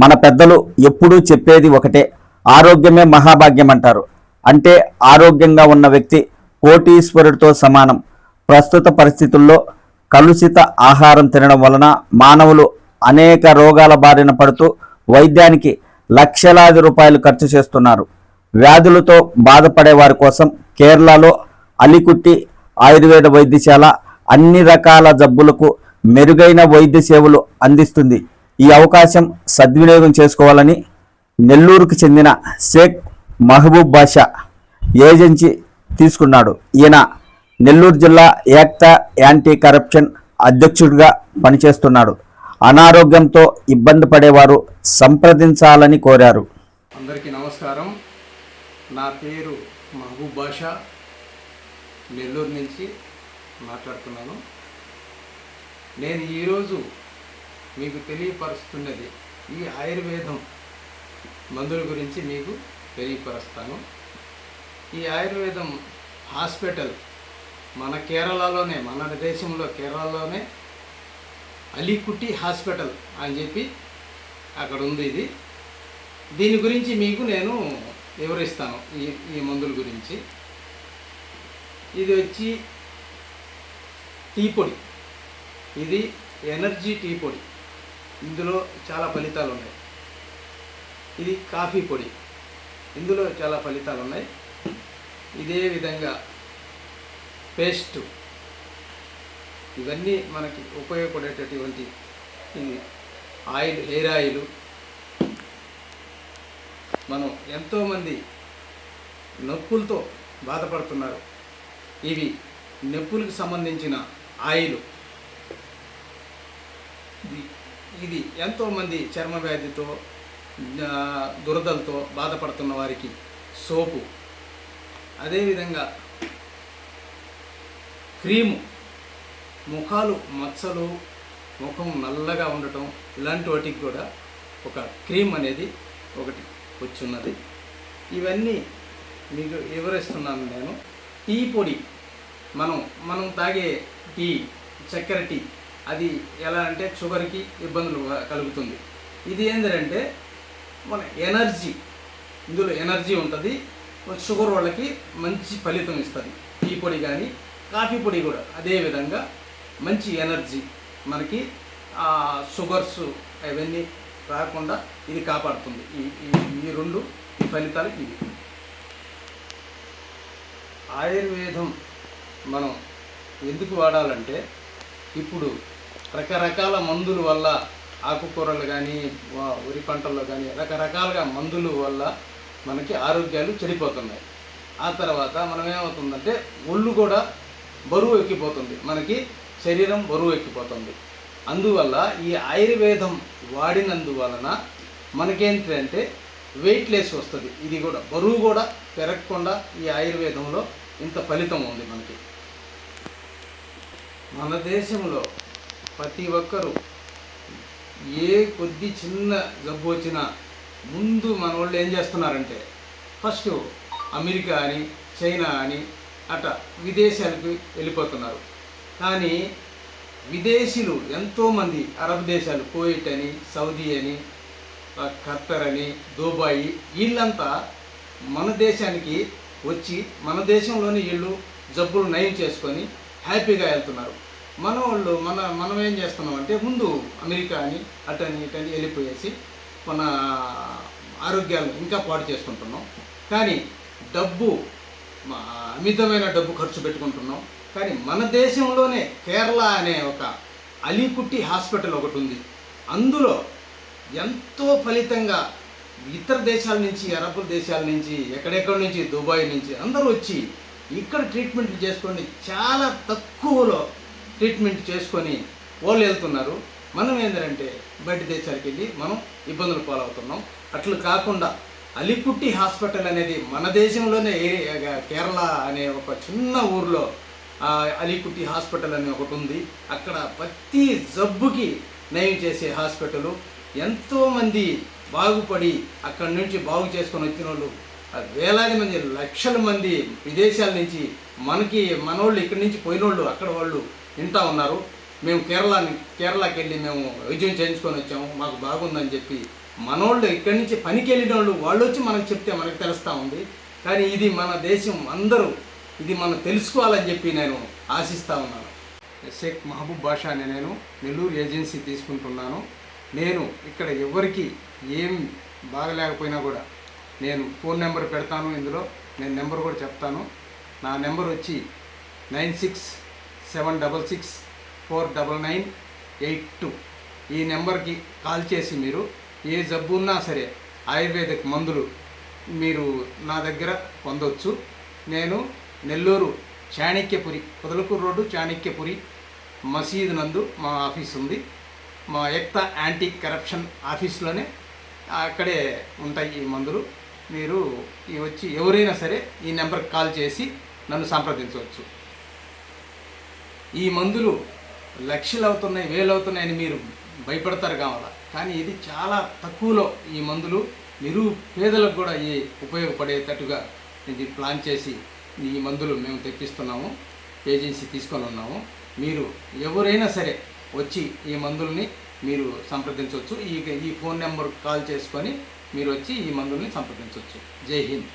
మన పెద్దలు ఎప్పుడూ చెప్పేది ఒకటే ఆరోగ్యమే మహాభాగ్యం అంటారు. అంటే ఆరోగ్యంగా ఉన్న వ్యక్తి కోటీశ్వరుడితో సమానం. ప్రస్తుత పరిస్థితుల్లో కలుషిత ఆహారం తినడం వలన మానవులు అనేక రోగాల బారిన పడుతూ వైద్యానికి లక్షలాది రూపాయలు ఖర్చు చేస్తున్నారు. వ్యాధులతో బాధపడే వారి కోసం కేరళలో అలికుట్టి ఆయుర్వేద వైద్యశాల అన్ని రకాల జబ్బులకు మెరుగైన వైద్య సేవలు అందిస్తుంది. ఈ అవకాశం సద్వినియోగం చేసుకోవాలని నెల్లూరుకు చెందిన షేక్ మహబూబ్ బాషా ఏజెన్సీ తీసుకున్నాడు. ఈయన నెల్లూరు జిల్లా ఏక్తా యాంటీ కరప్షన్ అధ్యక్షుడిగా పనిచేస్తున్నాడు. అనారోగ్యంతో ఇబ్బంది పడేవారు సంప్రదించాలని కోరారు. అందరికీ నమస్కారం. నా పేరు మహబూబ్ బాషా. నెల్లూరు నుంచి మాట్లాడుతున్నాను. నేను ఈరోజు మీకు తెలియపరుస్తున్నది. ఈ ఆయుర్వేదం మందుల గురించి మీకు తెలియపరుస్తాను. ఈ ఆయుర్వేదం హాస్పిటల్ మన కేరళలోనే మన దేశంలో కేరళలోనే అలీకుట్టి హాస్పిటల్ అని చెప్పి అక్కడ ఉంది ఇది. దీని గురించి మీకు నేను వివరిస్తాను ఈ ఈ మందుల గురించి. ఇది వచ్చి టీ పొడి. ఇది ఎనర్జీ టీ పొడి. ఇందులో చాలా ఫలితాలు ఉన్నాయి ఇది కాఫీ పొడి. ఇందులో చాలా ఫలితాలు ఉన్నాయి ఇదే విధంగా పేస్ట్. ఇవన్నీ మనకి ఉపయోగపడేటటువంటి ఆయిల్ హెయిర్ ఆయిల్. మనం ఎంతోమంది నొప్పులతో బాధపడుతున్నారు. ఇవి నొప్పులకు సంబంధించిన ఆయిల్. ఇది ఎంతోమంది చర్మ వ్యాధితో దురదలతో బాధపడుతున్న వారికి సోపు. అదేవిధంగా క్రీము. ముఖాలు మచ్చలు ముఖం నల్లగా ఉండటం ఇలాంటి వాటికి కూడా ఒక క్రీమ్ అనేది ఒకటి వచ్చున్నది. ఇవన్నీ మీకు వివరిస్తున్నాను నేను. టీ పొడి. మనం మనం తాగే టీ చక్కెర టీ అది ఎలా అంటే షుగర్కి ఇబ్బందులు కలుగుతుంది. ఇది ఏంటంటే మన ఎనర్జీ ఇందులో ఎనర్జీ ఉంటుంది. షుగర్ వాళ్ళకి మంచి ఫలితం ఇస్తుంది. టీ పొడి కానీ కాఫీ పొడి కూడా. అదే విధంగా మంచి ఎనర్జీ మనకి షుగర్స్ అవన్నీ రాకుండా ఇది కాపాడుతుంది. ఈ ఈ- ఈ రెండు ఈ ఫలితాలు ఇవి. ఆయుర్వేదం మనం ఎందుకు వాడాలంటే ఇప్పుడు రకరకాల మందుల వల్ల ఆకుకూరలు కానీ వరి పంటల్లో కానీ రకరకాలుగా మందుల వల్ల మనకి ఆరోగ్యాలు చెడిపోతున్నాయి. ఆ తర్వాత మనం ఏమవుతుందంటే ఒళ్ళు కూడా బరువు ఎక్కిపోతుంది. మనకి శరీరం బరువు ఎక్కిపోతుంది. అందువల్ల ఈ ఆయుర్వేదం వాడినందువలన మనకేంటంటే వెయిట్ లెస్ వస్తుంది. ఇది కూడా బరువు కూడా పెరగకుండా ఈ ఆయుర్వేదంలో ఇంత ఫలితం ఉంది మనకి. మన దేశంలో ప్రతి ఒక్కరూ ఏ కొద్ది చిన్న జబ్బు వచ్చినా ముందు మన వాళ్ళు ఏం చేస్తున్నారంటే ఫస్ట్ అమెరికా అని చైనా అని అట విదేశాలకు వెళ్ళిపోతున్నారు. కానీ విదేశీలు ఎంతోమంది అరబ్ దేశాలు కోయిట్ అని సౌదీ అని ఖత్తర్ అని దుబాయ్ వీళ్ళంతా మన దేశానికి వచ్చి మన దేశంలోని వీళ్ళు జబ్బులు నయం చేసుకొని హ్యాపీగా వెళ్తున్నారు. మన వాళ్ళు మన మనం ఏం చేస్తున్నాం అంటే ముందు అమెరికా అని అటని ఇటని వెళ్ళిపోయేసి మన ఆరోగ్యాలు ఇంకా పాడు చేసుకుంటున్నాం. కానీ డబ్బు అమితమైన డబ్బు ఖర్చు పెట్టుకుంటున్నాం. కానీ మన దేశంలోనే కేరళ అనే ఒక అలీకుట్టి హాస్పిటల్ ఒకటి ఉంది. అందులో ఎంతో ఫలితంగా ఇతర దేశాల నుంచి అరబ్ దేశాల నుంచి ఎక్కడెక్కడి నుంచి దుబాయ్ నుంచి అందరూ వచ్చి ఇక్కడ ట్రీట్మెంట్ చేసుకోండి. చాలా తక్కువలో ట్రీట్మెంట్ చేసుకొని వాళ్ళు వెళ్తున్నారు. మనం ఏంటంటే బయట దేశాలకు వెళ్ళి మనం ఇబ్బందులు పాలవుతున్నాం. అట్లు కాకుండా అలికుట్టి హాస్పిటల్ అనేది మన దేశంలోనే ఏ- కేరళ అనే ఒక చిన్న ఊర్లో అలిపుట్టి అలికుట్టి హాస్పిటల్ అని ఒకటి ఉంది. అక్కడ ప్రతి జబ్బుకి నయం చేసే హాస్పిటలు ఎంతోమంది బాగుపడి అక్కడి నుంచి బాగు చేసుకొని వచ్చిన వాళ్ళు వేలాది మంది లక్షల మంది విదేశాల నుంచి మనకి మనోళ్ళు ఇక్కడి నుంచి పోయిన వాళ్ళు అక్కడ వాళ్ళు వింటా ఉన్నారు. మేము కేరళ కేరళకి వెళ్ళి మేము వైద్యం చేయించుకొని వచ్చాము. మాకు బాగుందని చెప్పి మనోళ్ళు ఇక్కడి నుంచి పనికి వెళ్ళిన వాళ్ళు వాళ్ళు వచ్చి మనకు చెప్తే మనకు తెలుస్తూ ఉంది. కానీ ఇది మన దేశం అందరూ ఇది మనం తెలుసుకోవాలని చెప్పి నేను ఆశిస్తూ ఉన్నాను. షేక్ మహబూబ్ బాషా నేను నెల్లూరు ఏజెన్సీ తీసుకుంటున్నాను. నేను ఇక్కడ ఎవరికి ఏం బాగలేకపోయినా కూడా నేను ఫోన్ నెంబర్ పెడతాను ఇందులో. నేను నెంబర్ కూడా చెప్తాను. నా నెంబర్ వచ్చి nine six seven double six four double nine eight two. ఈ నెంబర్కి కాల్ చేసి మీరు ఏ జబ్బు ఉన్నా సరే ఆయుర్వేదిక్ మందులు మీరు నా దగ్గర పొందవచ్చు నేను నెల్లూరు చాణక్యపురి పొదలకూరు రోడ్డు చాణక్యపురి మసీదు నందు మా ఆఫీస్ ఉంది. మా ఎక్త యాంటీ కరప్షన్ ఆఫీస్లోనే అక్కడే ఉంటాయి ఈ మందులు. మీరు ఈ వచ్చి ఎవరైనా సరే ఈ నెంబర్కి కాల్ చేసి నన్ను సంప్రదించవచ్చు. ఈ మందులు లక్షలు అవుతున్నాయి వేలు అవుతున్నాయని మీరు భయపడతారు కావాలా? కానీ ఇది చాలా తక్కువలో ఈ మందులు నిరుపేదలకు కూడా ఈ ఉపయోగపడేటట్టుగా ఇది ప్లాన్ చేసి ఈ మందులు మేము తెప్పిస్తున్నాము ఏజెన్సీ తీసుకొని ఉన్నాము. మీరు ఎవరైనా సరే వచ్చి ఈ మందుల్ని మీరు సంప్రదించవచ్చు. ఈ ఈ ఫోన్ నెంబర్ కాల్ చేసుకొని మీరు వచ్చి ఈ మందుల్ని సంప్రదించవచ్చు. జై హింద్.